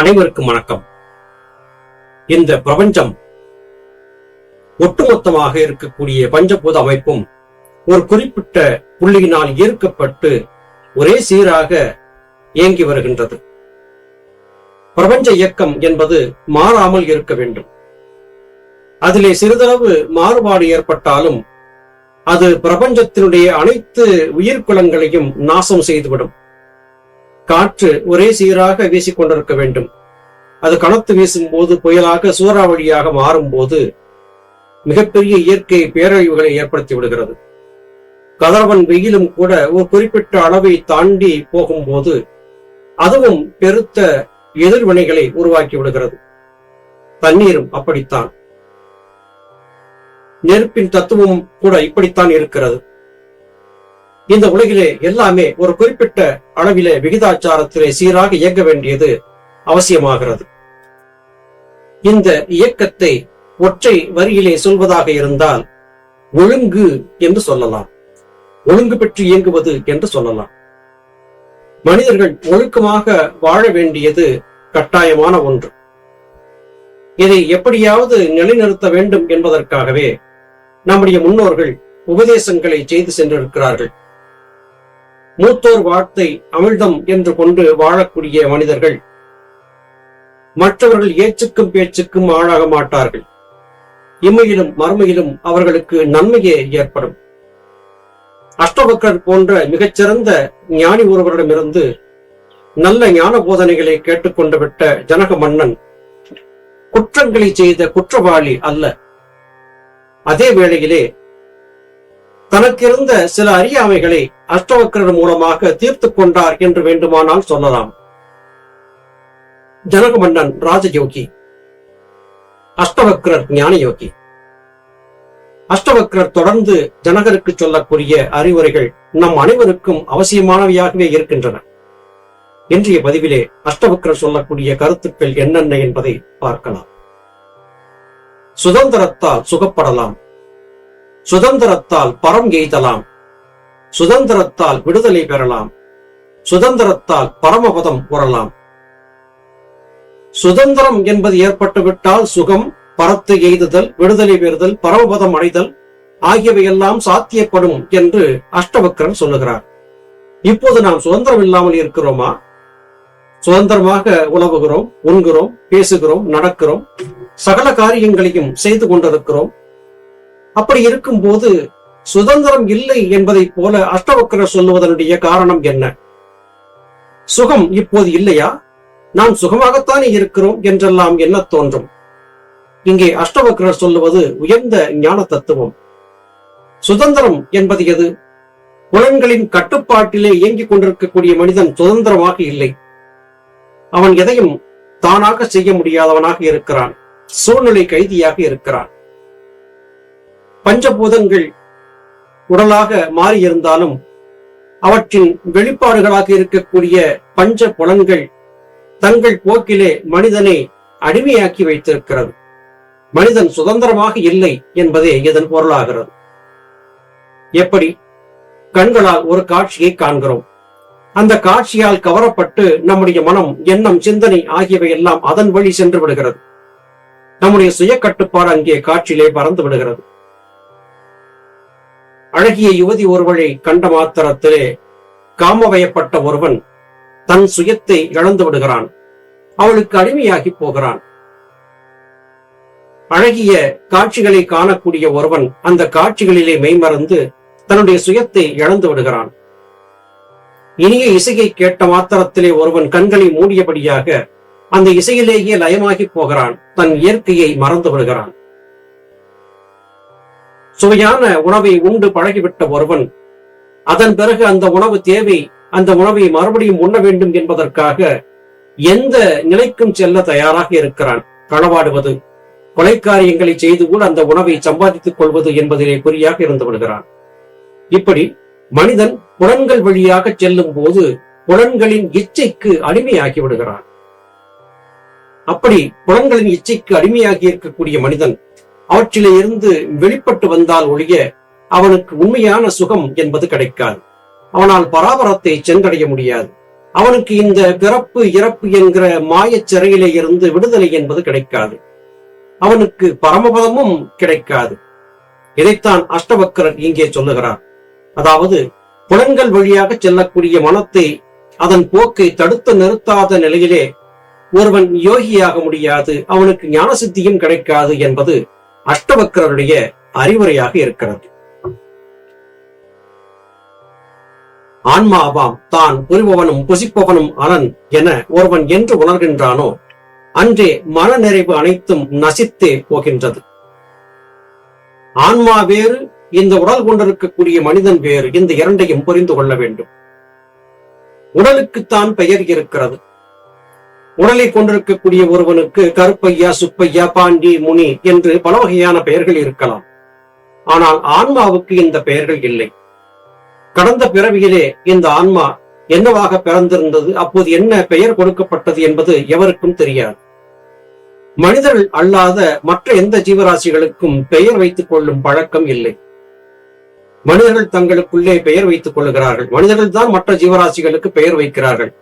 அனைவருக்கும் வணக்கம். இந்த பிரபஞ்சம் ஒட்டுமொத்தமாக இருக்கக்கூடிய பஞ்சபூத அமைப்பும் ஒரு குறிப்பிட்ட புள்ளியினால் ஈர்க்கப்பட்டு ஒரே சீராக இயங்கி வருகின்றது. பிரபஞ்ச இயக்கம் என்பது மாறாமல் இருக்க வேண்டும். அதிலே சிறிதளவு மாறுபாடு ஏற்பட்டாலும் அது பிரபஞ்சத்தினுடைய அனைத்து உயிர்குலங்களையும் நாசம் செய்துவிடும். காற்று ஒரே சீராக வீசிக்கொண்டிருக்க வேண்டும். அது கனத்து வீசும் போது புயலாக சூறாவளியாக மாறும் போது மிகப்பெரிய இயற்கை பேரழிவுகளை ஏற்படுத்தி விடுகிறது. கதிரவன் வெயிலும் கூட ஒரு குறிப்பிட்ட அளவை தாண்டி போகும்போது அதுவும் பெருத்த எதிர்வினைகளை உருவாக்கி விடுகிறது. தண்ணீரும் அப்படித்தான். நெருப்பின் தத்துவம் கூட இப்படித்தான் இருக்கிறது. இந்த உலகிலே எல்லாமே ஒரு குறிப்பிட்ட அளவிலே விகிதாச்சாரத்திலே சீராக இயங்க வேண்டியது அவசியமாகிறது. இந்த இயக்கத்தை ஒற்றை வரியிலே சொல்வதாக இருந்தால் ஒழுங்கு என்று சொல்லலாம். ஒழுங்கு பெற்று இயங்குவது என்று சொல்லலாம். மனிதர்கள் ஒழுக்கமாக வாழ வேண்டியது கட்டாயமான ஒன்று. இதை எப்படியாவது நிலைநிறுத்த வேண்டும் என்பதற்காகவே நம்முடைய முன்னோர்கள் உபதேசங்களை செய்து சென்றிருக்கிறார்கள். மூத்தோர் வார்த்தை அமிழ்தம் என்று கொண்டு வாழக்கூடிய மனிதர்கள். மற்றவர்கள் ஏச்சுக்கும் பேச்சுக்கும் ஆளாக மாட்டார்கள். இம்மையிலும் மறுமையிலும் அவர்களுக்கு நன்மையே ஏற்படும். அஷ்டபக்கர் போன்ற மிகச்சிறந்த ஞானி ஒருவரிடமிருந்து நல்ல ஞான போதனைகளை கேட்டுக்கொண்டு விட்ட ஜனக மன்னன் குற்றங்களை செய்த குற்றவாளி அல்ல. அதே வேளையிலே தனக்கிருந்த சில அறியாமைகளை அஷ்டவக்கரர் மூலமாக தீர்த்து கொண்டார் என்று வேண்டுமானால் சொல்லலாம். ஜனக மன்னன் ராஜயோகி. அஷ்டவக்ரர் ஞான யோகி அஷ்டவக்ரர் தொடர்ந்து ஜனகருக்கு சொல்லக்கூடிய அறிவுரைகள் நம் அனைவருக்கும் அவசியமானவையாகவே இருக்கின்றன. இன்றைய பதிவிலே அஷ்டவக்ரர் சொல்லக்கூடிய கருத்துக்கள் என்னென்ன என்பதை பார்க்கலாம். சுதந்திரத்தால் சுகப்படலாம். சுதந்திரத்தால் பரம் எய்தலாம் சுதந்திரத்தால் விடுதலை பெறலாம். சுதந்திரத்தால் பரமபதம் உறலாம். சுதந்திரம் என்பது ஏற்பட்டுவிட்டால் சுகம் பரத்து எய்துதல் விடுதலை பெறுதல் பரமபதம் அடைதல் ஆகியவையெல்லாம் சாத்தியப்படும் என்று அஷ்டவக்கரன் சொல்லுகிறார். இப்போது நாம் சுதந்திரம் இல்லாமல் இருக்கிறோமா? சுதந்திரமாக உணவுகிறோம் உண்கிறோம் பேசுகிறோம் நடக்கிறோம் சகல காரியங்களையும் செய்து கொண்டிருக்கிறோம். அப்படி இருக்கும்போது சுதந்திரம் இல்லை என்பதைப் போல அஷ்டவக்கரர் சொல்லுவதனுடைய காரணம் என்ன? சுகம் இப்போது இல்லையா? நாம் சுகமாகத்தானே இருக்கிறோம் என்றெல்லாம் என்ன தோன்றும்? இங்கே அஷ்டவக்கரர் சொல்லுவது உயர்ந்த ஞான தத்துவம் சுதந்திரம் என்பது எது? புலன்களின் கட்டுப்பாட்டிலே இயங்கிக் கொண்டிருக்கக்கூடிய மனிதன் சுதந்திரமாக இல்லை. அவன் எதையும் தானாக செய்ய முடியாதவனாக இருக்கிறான். சூழ்நிலை கைதியாக இருக்கிறான். பஞ்சபூதங்கள் உடலாக மாறியிருந்தாலும் அவற்றின் வெளிப்பாடுகளாக இருக்கக்கூடிய பஞ்ச புலன்கள் தங்கள் போக்கிலே மனிதனை அடிமையாக்கி வைத்திருக்கிறது. மனிதன் சுதந்திரமாக இல்லை என்பதே இதன் பொருளாகிறது. எப்படி? கண்களால் ஒரு காட்சியை காண்கிறோம். அந்த காட்சியால் கவரப்பட்டு நம்முடைய மனம் எண்ணம் சிந்தனை ஆகியவை எல்லாம் அதன் வழி சென்று விடுகிறது. நம்முடைய சுய கட்டுப்பாடு அங்கே காட்சியிலே பறந்து விடுகிறது. அழகிய யுவதி ஒருவளை கண்ட மாத்திரத்திலே காமவயப்பட்ட ஒருவன் தன் சுயத்தை இழந்து விடுகிறான். அவளுக்கு அடிமையாகி போகிறான். அழகிய காட்சிகளை காணக்கூடிய ஒருவன் அந்த காட்சிகளிலே மெய்மறந்து தன்னுடைய சுயத்தை இழந்து விடுகிறான். இனிய இசையை கேட்ட மாத்திரத்திலே ஒருவன் கண்களை மூடியபடியாக அந்த இசையிலேயே லயமாகி போகிறான். தன் இயற்கையை மறந்து விடுகிறான். சுவையான உணவை உண்டு பழகிவிட்ட ஒருவன். அதன் பிறகு அந்த உணவு தேவை அந்த உணவை மறுபடியும் உண்ண வேண்டும் என்பதற்காக எந்த நிலைக்கும் செல்ல தயாராக இருக்கிறான். களவாடுவது கொலைக்காரியங்களை செய்து கூட அந்த உணவை சம்பாதித்துக் கொள்வது என்பதிலே குறியாக இருந்து விடுகிறான் இப்படி மனிதன் புலன்கள் வழியாக செல்லும் போது புலன்களின் இச்சைக்கு அடிமையாகி விடுகிறான். அப்படி புலன்களின் இச்சைக்கு அடிமையாகி இருக்கக்கூடிய மனிதன் அவற்றிலே இருந்து வெளிப்பட்டு வந்தால் ஒழிய அவனுக்கு உண்மையான சுகம் என்பது கிடைக்காது. அவனால் பராபரத்தை சென்றடைய முடியாது. அவனுக்கு இந்த பிறப்பு இறப்பு என்கிற மாயச் சிறையிலே இருந்து விடுதலை என்பது கிடைக்காது. அவனுக்கு பரமபதமும் கிடைக்காது. இதைத்தான் அஷ்டவக்கரர் இங்கே சொல்லுகிறார். அதாவது புலன்கள் வழியாக செல்லக்கூடிய மனத்தை அதன் போக்கை தடுத்து நிறுத்தாத நிலையிலே ஒருவன் யோகியாக முடியாது. அவனுக்கு ஞான சித்தியும் கிடைக்காது என்பது அஷ்டவக்கரருடைய அறிவுரையாக இருக்கிறது. ஆன்மாவாம் தான் புரிபவனும் புசிப்பவனும் அனன் என ஒருவன் என்று உணர்கின்றானோ அன்றே மன நிறைவு அனைத்தும் நசித்தே போகின்றது. ஆன்மா வேறு இந்த உடல் கொண்டிருக்கக்கூடிய மனிதன் வேறு இந்த இரண்டையும் புரிந்து கொள்ள வேண்டும். உடலுக்குத்தான் பெயர் இருக்கிறது. உடலை கொண்டிருக்கக்கூடிய ஒருவனுக்கு கருப்பையா சுப்பையா பாண்டி முனி என்று பல வகையான பெயர்கள் இருக்கலாம். ஆனால் ஆன்மாவுக்கு இந்த பெயர்கள் இல்லை. கடந்த பிறவியிலே இந்த ஆன்மா என்னவாக பிறந்திருந்தது அப்போது என்ன பெயர் கொடுக்கப்பட்டது என்பது எவருக்கும் தெரியாது. மனிதர்கள் அல்லாத மற்ற எந்த ஜீவராசிகளுக்கும் பெயர் வைத்துக் கொள்ளும் பழக்கம் இல்லை. மனிதர்கள் தங்களுக்குள்ளே பெயர் வைத்துக் கொள்கிறார்கள் மனிதர்கள் தான் மற்ற ஜீவராசிகளுக்கு பெயர் வைக்கிறார்கள்.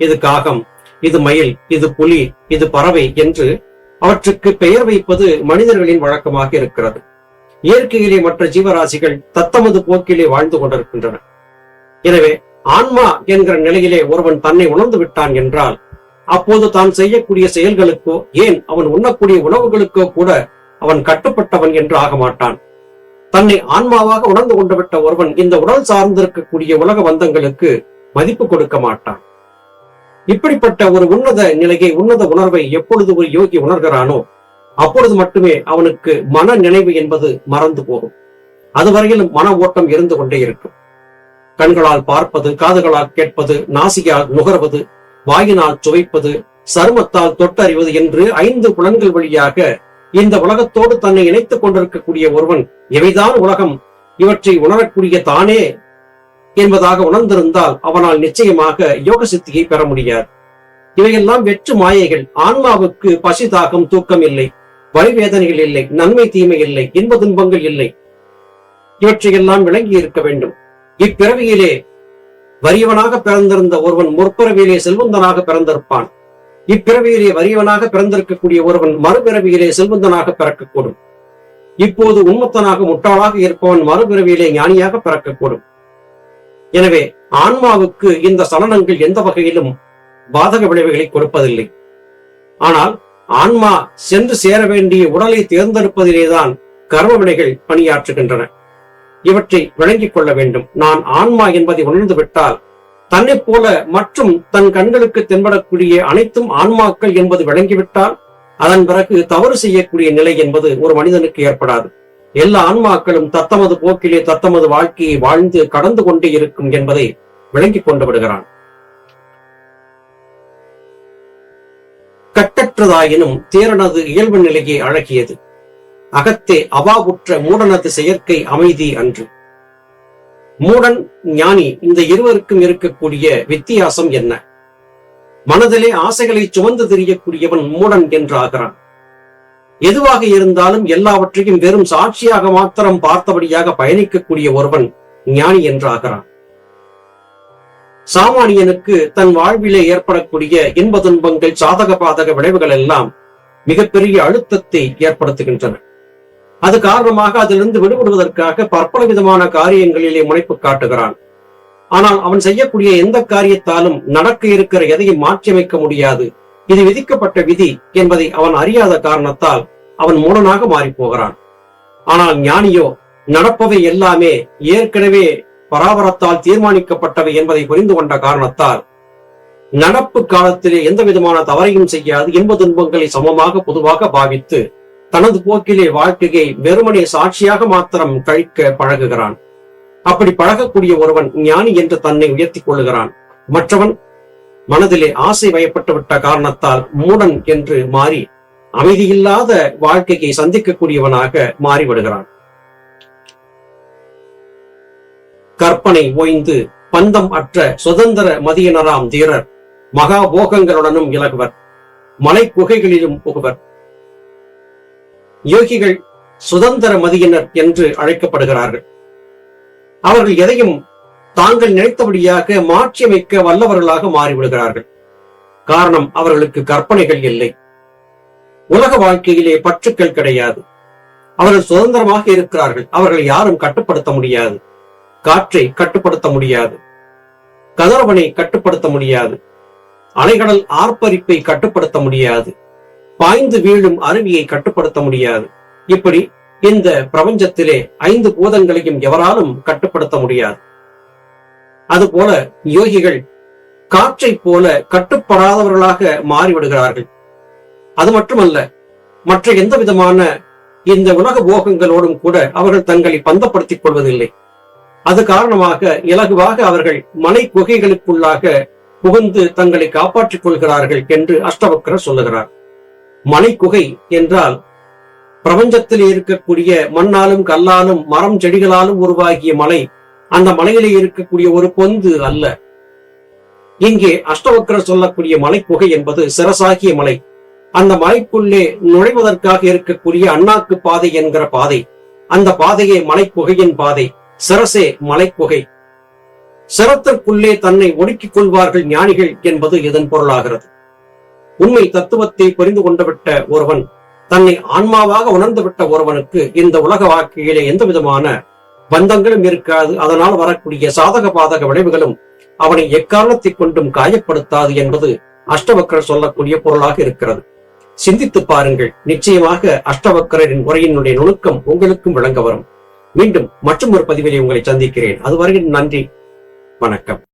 இது காகம் இது மயில் இது புலி இது பறவை என்று அவற்றுக்கு பெயர் வைப்பது மனிதர்களின் வழக்கமாக இருக்கிறது. இயற்கையிலே மற்ற ஜீவராசிகள் தத்தமது போக்கிலே வாழ்ந்து கொண்டிருக்கின்றன. எனவே ஆன்மா என்கிற நிலையிலே ஒருவன் தன்னை உணர்ந்து விட்டான் என்றால் அப்போது தான் செய்யக்கூடிய செயல்களுக்கோ ஏன் அவன் உண்ணக்கூடிய உணவுகளுக்கோ கூட அவன் கட்டுப்பட்டவன் என்று ஆக மாட்டான். தன்னை ஆன்மாவாக உணர்ந்து கொண்டு விட்ட ஒருவன் இந்த உடல் சார்ந்திருக்கக்கூடிய உலக பந்தங்களுக்கு மதிப்பு கொடுக்க மாட்டான். இப்படிப்பட்ட ஒரு உன்னத நிலையை உன்னத உணர்வை எப்பொழுது ஒரு யோகி உணர்கிறானோ அப்பொழுது மட்டுமே அவனுக்கு மன நினைவு என்பது மறந்து போகும். அதுவரையிலும் மன ஓட்டம் இருந்து கொண்டே இருக்கும். கண்களால் பார்ப்பது காதுகளால் கேட்பது நாசியால் நுகர்வது வாயினால் சுவைப்பது சருமத்தால் தொட்டறிவது என்று ஐந்து புலன்கள் வழியாக இந்த உலகத்தோடு தன்னை இணைத்துக் கொண்டிருக்கக்கூடிய ஒருவன் எவைதான் உலகம். இவற்றை உணரக்கூடிய தானே என்பதாக உணர்ந்திருந்தால் அவனால் நிச்சயமாக யோக சித்தியை பெற முடியாது. இவையெல்லாம் வெற்று மாயைகள். ஆன்மாவுக்கு பசி தாகம் தூக்கம் இல்லை. வழிவேதனைகள் இல்லை. நன்மை தீமை இல்லை. இன்ப துன்பங்கள் இல்லை. இவற்றையெல்லாம் விளங்கி இருக்க வேண்டும். இப்பிறவியிலே வறியவனாக பிறந்திருந்த ஒருவன் முற்பிறவியிலே செல்வந்தனாக பிறந்திருப்பான். இப்பிறவியிலே வறியவனாக பிறந்திருக்கக்கூடிய ஒருவன் மறுபிறவியிலே செல்வந்தனாக பிறக்கக்கூடும். இப்போது உண்மத்தனாக முட்டாளாக இருப்பவன் மறுபிறவியிலே ஞானியாக பிறக்கக்கூடும். எனவே ஆன்மாவுக்கு இந்த சலனங்கள் எந்த வகையிலும் பாதக விளைவுகளை கொடுப்பதில்லை. ஆனால் ஆன்மா சென்று சேர வேண்டிய உடலை தேர்ந்தெடுப்பதிலேதான் கர்ம வினைகள் பணியாற்றுகின்றன. இவற்றை விளங்கிக் கொள்ள வேண்டும். நான் ஆன்மா என்பதை உணர்ந்து விட்டால் தன்னைப் போல மற்றும் தன் கண்களுக்கு தென்படக்கூடிய அனைத்தும் ஆன்மாக்கள் என்பது விளங்கிவிட்டால் அதன் பிறகு தவறு செய்யக்கூடிய நிலை என்பது ஒரு மனிதனுக்கு ஏற்படாது. எல்லா ஆன்மாக்களும் தத்தமது போக்கிலே தத்தமது வாழ்க்கையை வாழ்ந்து கடந்து கொண்டே இருக்கும் என்பதை விளங்கிக் கொண்டு விடுகிறான். கட்டற்றதாயினும் தேரனது இயல்பு நிலையை அழகியது. அகத்தே அவாவுற்ற மூடனது செயற்கை அமைதி அன்று. மூடன் ஞானி இந்த இருவருக்கும் இருக்கக்கூடிய வித்தியாசம் என்ன? மனதிலே ஆசைகளை சுமந்து தெரியக்கூடியவன் மூடன் என்று ஆகிறான் எதுவாக இருந்தாலும் எல்லாவற்றையும் வெறும் சாட்சியாக மாத்திரம் பார்த்தபடியாக பயணிக்கக்கூடிய ஒருவன் ஞானி என்று ஆகிறான் சாமானியனுக்கு தன் வாழ்விலே ஏற்படக்கூடிய இன்ப துன்பங்கள் சாதக பாதக விளைவுகள் எல்லாம் மிகப்பெரிய அழுத்தத்தை ஏற்படுத்துகின்றன. அது காரணமாக அதிலிருந்து விடுபடுவதற்காக பற்பல விதமான காரியங்களிலே முனைப்பு காட்டுகிறான். ஆனால் அவன் செய்யக்கூடிய எந்த காரியத்தாலும் நடக்க இருக்கிற எதையும் மாற்றியமைக்க முடியாது. இது விதிக்கப்பட்ட விதி என்பதை அவன் அறியாத காரணத்தால் அவன் மூடனாக மாறி போகிறான் ஆனால் ஞானியோ நடப்பவை எல்லாமே ஏற்கனவே பராபரத்தால் தீர்மானிக்கப்பட்டவை என்பதை புரிந்து கொண்ட காரணத்தால் நடப்பு காலத்திலே எந்த விதமான தவறையும் செய்யாது இன்ப துன்பங்களை சமமாக பொதுவாக பாவித்து தனது போக்கிலே வாழ்க்கையை வெறுமனே சாட்சியாக மாத்திரம் கழிக்க பழகுகிறான். அப்படி பழகக்கூடிய ஒருவன் ஞானி என்று தன்னை உயர்த்திக் கொள்ளுகிறான். மற்றவன் மனதிலே ஆசை வயப்பட்டு விட்ட காரணத்தால் மூடன் என்று மாறி அமைதியில்லாத வாழ்க்கையை சந்திக்கக்கூடியவனாக மாறிவிடுகிறான். கற்பனை ஓய்ந்து பந்தம் அற்ற சுதந்திர மதியனராம் தீரர் மகா போகங்களுடனும் இலகுவர் மலை குகைகளிலும் புகுவர். யோகிகள் சுதந்திர மதியினர் என்று அழைக்கப்படுகிறார்கள். அவர்கள் எதையும் தாங்கள் நினைத்தபடியாக மாற்றியமைக்க வல்லவர்களாக மாறிவிடுகிறார்கள். காரணம் அவர்களுக்கு கற்பனைகள் இல்லை. உலக வாழ்க்கையிலே பற்றுக்கள் கிடையாது. அவர்கள் சுதந்திரமாக இருக்கிறார்கள். அவர்களை யாரும் கட்டுப்படுத்த முடியாது. காற்றை கட்டுப்படுத்த முடியாது. கதிரவனை கட்டுப்படுத்த முடியாது. அலைகடல் ஆர்ப்பரிப்பை கட்டுப்படுத்த முடியாது. பாய்ந்து வீழும் அருவியை கட்டுப்படுத்த முடியாது. இப்படி இந்த பிரபஞ்சத்திலே ஐந்து பூதங்களையும் எவராலும் கட்டுப்படுத்த முடியாது. அதுபோல யோகிகள் காற்றை போல கட்டுப்படாதவர்களாக மாறிவிடுகிறார்கள். அது மட்டுமல்ல மற்ற எந்த விதமான இந்த உலக போகங்களோடும் கூட அவர்கள் தங்களை பந்தப்படுத்திக் கொள்வதில்லை. அது காரணமாக இலகுவாக அவர்கள் மலை குகைகளுக்குள்ளாக புகுந்து தங்களை காப்பாற்றிக் கொள்கிறார்கள் என்று அஷ்டவக்கரர் சொல்லுகிறார். மலை குகை என்றால் பிரபஞ்சத்தில் இருக்கக்கூடிய மண்ணாலும் கல்லாலும் மரம் செடிகளாலும் உருவாகிய மலை அந்த மலையிலே இருக்கக்கூடிய ஒரு பொந்து அல்ல. இங்கே அஷ்டவக்கரர் சொல்லக்கூடிய மலைக்குகை என்பது சிரசாகிய மலை. அந்த மலைக்குள்ளே நுழைவதற்காக இருக்கக்கூடிய அண்ணாக்கு பாதை என்கிற பாதை. அந்த பாதையே மலைக்குகையின் பாதை. சிரசே மலைக்குகை சிரத்திற்குள்ளே தன்னை ஒடுக்கிக் கொள்வார்கள் ஞானிகள் என்பது இதன் பொருளாகிறது. உண்மை தத்துவத்தை புரிந்து கொண்டுவிட்ட ஒருவன் தன்னை ஆன்மாவாக உணர்ந்துவிட்ட ஒருவனுக்கு இந்த உலக வாழ்க்கையிலே எந்த விதமான பந்தங்களும் இருக்காது. அதனால் வரக்கூடிய சாதக பாதக விளைவுகளும் அவனை எக்காரணத்தை கொண்டும் காயப்படுத்தாது என்பது அஷ்டவக்கரர் சொல்லக்கூடிய பொருளாக இருக்கிறது. சிந்தித்து பாருங்கள். நிச்சயமாக அஷ்டவக்கரின் உரையினுடைய நுணுக்கம் உங்களுக்கும் விளங்க வரும். மீண்டும் மற்றும் ஒரு பதிவிலே உங்களை சந்திக்கிறேன். அதுவரையில் நன்றி. வணக்கம்.